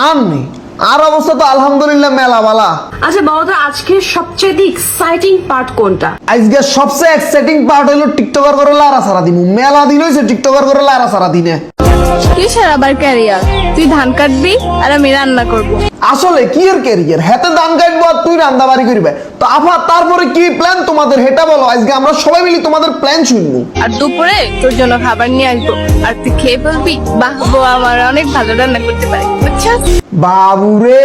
আননি আর অবস্থা তো আলহামদুলিল্লাহ মেলা বালা আচ্ছা বলো তো আজকে সবচেয়ে এক্সাইটিং পার্ট কোনটা? আজকে সবচেয়ে এক্সাইটিং পার্ট হলো টিকটকার করে লারা সারা দিন মেলা দিন হয়েছে টিকটকার করে লারা সারা দিনে কিসের আবার ক্যারিয়ার তুই ধান কাটবি আর আমি রান্না করব। আসলে কি এর ক্যারিয়ার হেতে দান কাটবো আর তুই রান্না বাড়ি করবে। তো আফা তারপরে কি প্ল্যান তোমাদের? হেটা বলো আজকে আমরা সবাই মিলি তোমাদের প্ল্যান শুনব। আর দুপুরে তোর জন্য খাবার নিয়ে আসব। আর তুই খেয়ে বলবি বাহ বউ আমার অনেক ভালো রান্না করতে পারে। বুঝছিস বাবুরে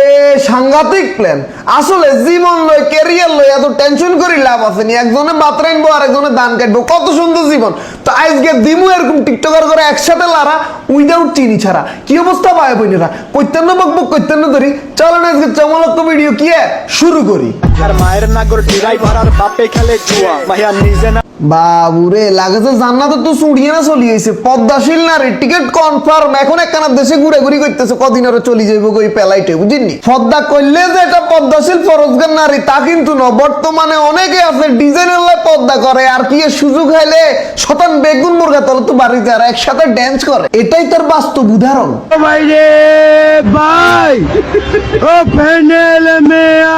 সাংঘাতিক প্ল্যান আসলে জীবন লয় ক্যারিয়ার লয় এত টেনশন করি লাভ আছে নি। একজনে বাত রাইনবো আর একজনে ধান কাটবো। কত সুন্দর জীবন। তো আজকে দিমু এরকম টিকটকার করে একসাথে লারা উইদাউট চিনি ছাড়া। কি অবস্থা ভাই বোনেরা? কৈতান্ন বকবক কৈতান্ন ধরি। চলো না আজকে চমলক্ষ ভিডিও কি? শুরু করি। আর মায়ের নাগর ডিরাই ভরার বাপে খেলে জুয়া। মাইয়া নিজে না বাবুরে লাগেছে জান্নাত তো চুড়িয়ে না চলি গেছে পদ্মাশীল না রে টিকিট কনফার্ম এখন একখানা দেশে ঘুরে ঘুরি করতেছে কদিন আরও চলে যাইব ওই পেলাইটে বুঝিনি? পদ্মা করলে যে এটা পদ্মাশীল ফরজগার নারী তা কিন্তু ন বর্তমানে অনেকে আছে ডিজাইনের লাই পদ্মা করে আর কি সুযোগ হইলে শতান বেগুন মুরগা তলে তো বাড়িতে আর একসাথে ড্যান্স করে। এটাই তার বাস্তব উদাহরণ। ভাই রে ভাই! ও প্যানেল মেয়া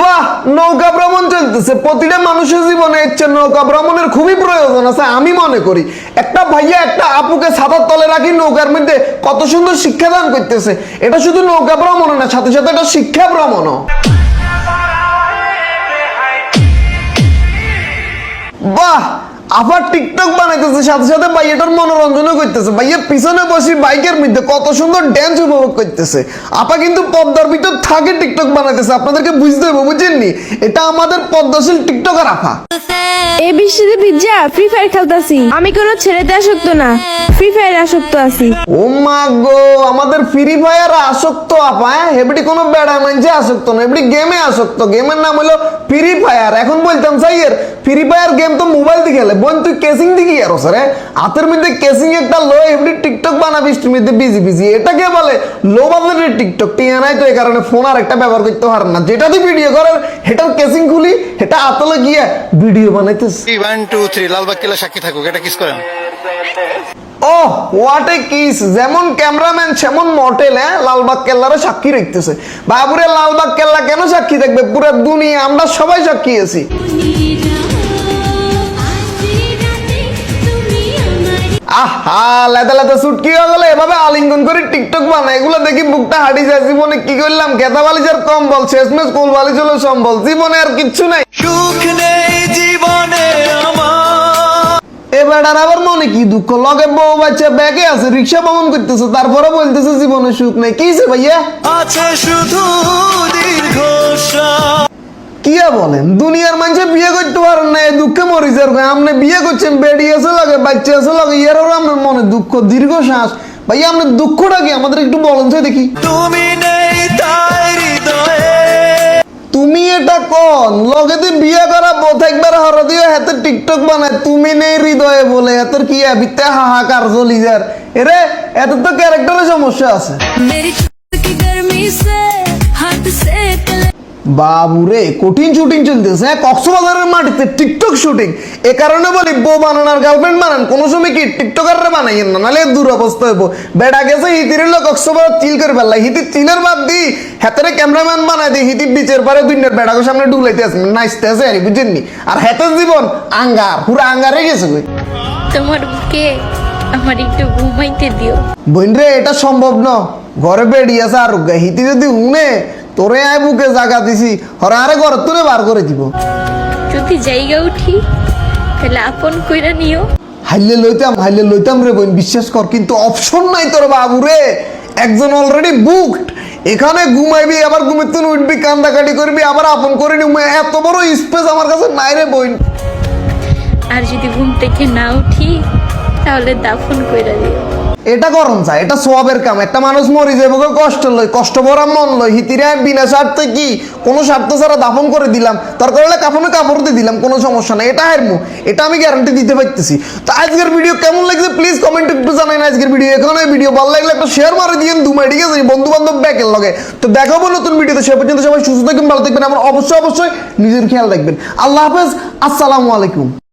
বাহ নৌকা ভ্রমণ চলতেছে, প্রতিটা মানুষের জীবনে ইচ্ছে নৌকা ভ্রমণের খুবই প্রয়োজন আছে, আমি মনে করি। একটা ভাইয়া একটা আপুকে সাদার তলে রাখি, নৌকার মধ্যে কত সুন্দর শিক্ষাদান করতেছে। এটা শুধু নৌকা ভ্রমণ না, সাথে সাথে এটা শিক্ষা ভ্রমণও। বাহ! আবার টিকটক বানাইতেছে সাথে সাথে ভাইয়াটার মনোরঞ্জনও করতেছে। ভাইয়া পিছনে বসি বাইকের মধ্যে কত সুন্দর ড্যান্স উপভোগ করতেছে। আপা কিন্তু পদ্মার ভিতর থাকে টিকটক বানাইতেছে আপনাদেরকে বুঝতে হবে বুঝেননি এটা আমাদের পদ্মাশীল টিকটকার আপা। এই বৃষ্টিতে ভিজা ফ্রি ফায়ার খেলতাছি। আমি কোনো ছেলেতে আসক্ত না। ফ্রি ফায়ার আসক্ত আছি। ও মা গো আমাদের ফ্রি ফায়ার আসক্ত আপা হ্যাঁ? কোনো বেড়া মানছে আসক্ত না হেবটি গেমে আসক্ত। গেমের নাম হলো ফ্রি ফায়ার এখন বলতাম সাইয়ের ফ্রি ফায়ার গেম তো মোবাইল দিয়ে খেলে। বোন তুই কেসিং দিকে আর রে হাতের মধ্যে কেসিং একটা লো হেবটি টিকটক বানাবি মধ্যে বিজি বিজি এটাকে বলে লো বাজেটের টিকটক। টিয়া নাই তো এই কারণে ফোন আর একটা ব্যবহার করতে না। যেটা দিয়ে ভিডিও করার কেসিং খুলি আতলে গিয়ে ভিডিও বানাইতেছে ওয়ান টু থ্রি লালবাগ কেলা সাক্ষী থাকুক এটা কিস করেন। ও হোয়াট এ কিস যেমন ক্যামেরাম্যান সেমন মডেল হ্যাঁ? লালবাগ কেল্লারে সাক্ষী রাখতেছে। বাবুরে লালবাগ কেল্লা কেন সাক্ষী থাকবে? পুরো দুনিয়া আমরা সবাই সাক্ষী আছি। আহা লেদা লেদা সুটকি হয়ে গেলে? এভাবে আলিঙ্গন করে টিকটক বানায় এগুলো দেখি বুকটা হাঁটি যায়। জীবনে কি করলাম? গেতা বালিজার কম্বল শেষমেশ কোল বালিশ হলো সম্বল। জীবনে আর কিচ্ছু নাই। সুখ নেই জীবনে এবার আবার মনে কি দুঃখ? লগে বউ বাচ্চা ব্যাগে আছে রিক্সা ভ্রমণ করতেছে তারপরে বলতেছে জীবনে সুখ নাই। কিছে ভাইয়া? আছে শুধু কি আর বলেন? দুনিয়ার মানুষে বিয়ে করতে পারেন না এই দুঃখে মরি যার আপনি বিয়ে করছেন বেডি আছে লাগে বাচ্চা আছে লাগে ইয়ারও আপনার মনে দুঃখ দীর্ঘ শ্বাস ভাইয়া আপনার দুঃখটা কি? আমাদের একটু বলেন তো দেখি। তুমি নেই তাই হৃদয়ে। তুমি এটা কোন? লগেতে বিয়ে করা বোধ একবার হর দিয়ে হাতে টিকটক বানায়। তুমি নেই হৃদয়ে বলে হাতের কি আবিতে হাহাকার চলি যার। এরে এত তো ক্যারেক্টারের সমস্যা আছে। বাবুরে কঠিন শুটিং চলতেছে হ্যাঁ? কক্সবাজারের মাটিতে টিকটক শুটিং এ কারণে বলি বউ বানান আর গার্লফ্রেন্ড বানান কোনো সময় কি টিকটকাররা বানাইয়েন না নাহলে দূর অবস্থা হইব। বেড়া গেছে হিতির লোক কক্সবাজার চিল করে ফেললা হিতি চিলের বাদ দি হাতের ক্যামেরাম্যান বানাই দি হিতি বিচের পরে দুইনের বেড়াকে সামনে ডুলাইতে আছে নাচতে আছে আর বুঝেননি? আর হাতের জীবন আঙ্গার পুরো আঙ্গারে গেছে কই? তোমার বুকে আমার একটু ঘুমাইতে দিও। বোন রে এটা সম্ভব ন? ঘরে বেড়ি আছে আর হিতি যদি উনে তোরে আয় বুকে জাগা দিছি হরে আরে ঘর তুলে বার করে দিব। যদি জায়গা উঠি তাহলে আপন কইরা নিও। হাইলে লইতাম হাইলে লইতাম রে বোন বিশ্বাস কর কিন্তু অপশন নাই তোর বাবু রে। একজন অলরেডি বুকড এখানে ঘুমাইবি আবার ঘুমের তুন উঠবি কান্দাকাটি করবি আবার আপন করে নিবি। এত বড় স্পেস আমার কাছে নাই রে বোন। আর যদি ঘুম থেকে না উঠি তাহলে দাফন কইরা দিও। এটা করন চাই, এটা সোয়াবের কাম, একটা মানুষ মরি যাব কষ্ট লই, কষ্ট ভরা মন লয় হিতিরে বিনা স্বার্থে কি, কোনো স্বার্থ ছাড়া দাফন করে দিলাম দরকার হলে কাফনে কাপড় দিয়ে দিলাম, কোনো সমস্যা নাই, এটা হারমু, এটা আমি গ্যারান্টি দিতে পারতেছি। তো আজকের ভিডিও কেমন লাগছে প্লিজ কমেন্ট একটু জানাই আজকের ভিডিও এখানে ভিডিও ভালো লাগলে একটা শেয়ার মারে দিয়ে দুমাই ঠিক আছে বন্ধু বান্ধব ব্যাকের লগে। তো দেখাবো নতুন ভিডিওতে সে পর্যন্ত সবাই সুস্থ থাকবেন ভালো থাকবেন আমার অবশ্যই অবশ্যই নিজের খেয়াল রাখবেন। আল্লাহ হাফেজ, আসসালামু আলাইকুম।